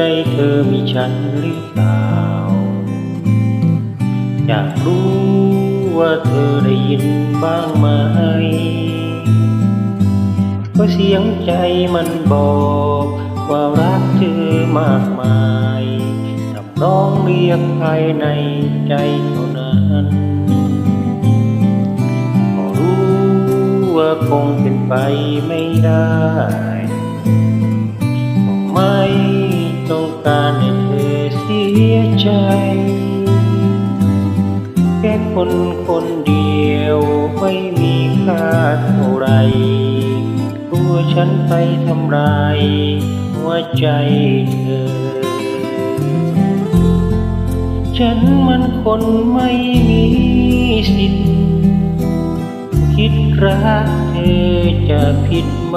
ใจเธอมีฉันหรือเปล่า อยากรู้ว่าเธอได้ยินบ้างไหมว่าเสียงใจมันบอกว่ารักเธอมากมายทำน้องเรียกภายในใจเท่านั้นก็รู้ว่าคงเป็นไปไม่ได้ไม่ ต้องการให้เธอเสียใจ แค่คนคนเดียวไม่มีค่าเท่าไรตัวฉันไปทำลายหัวใจเธอ ฉันมันคนไม่มีสิทธิ์ คิดรักเธอจะผิดไหม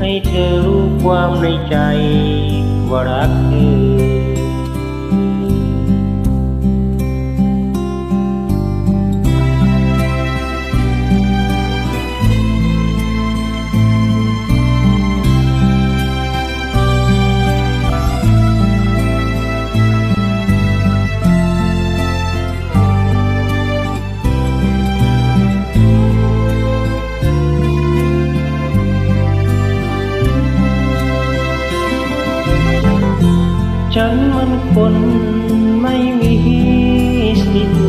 ให้เธอรู้ความในใจว่ารักเธอ คนไม่มีสิทธิ์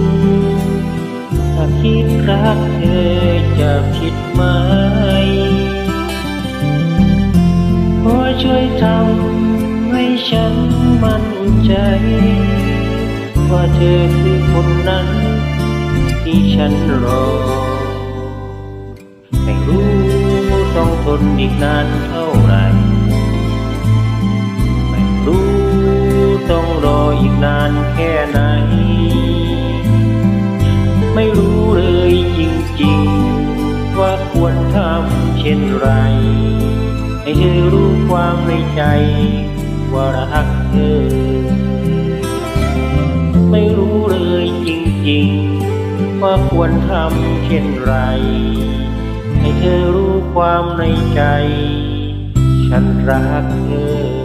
ถ้าคิดรักเธอจะผิดไหมขอช่วยทำให้ฉันมั่นใจ ว่าเธอคือคนนั้น ที่ฉันรอ ไม่รู้ต้องทนอีกนานเท่า ช่นไร ให้เธอรู้ความในใจ ว่ารักเธอ ไม่รู้เลยจริงๆ ว่าควรทำเช่นไร ให้เธอรู้ความในใจ ฉันรักเธอ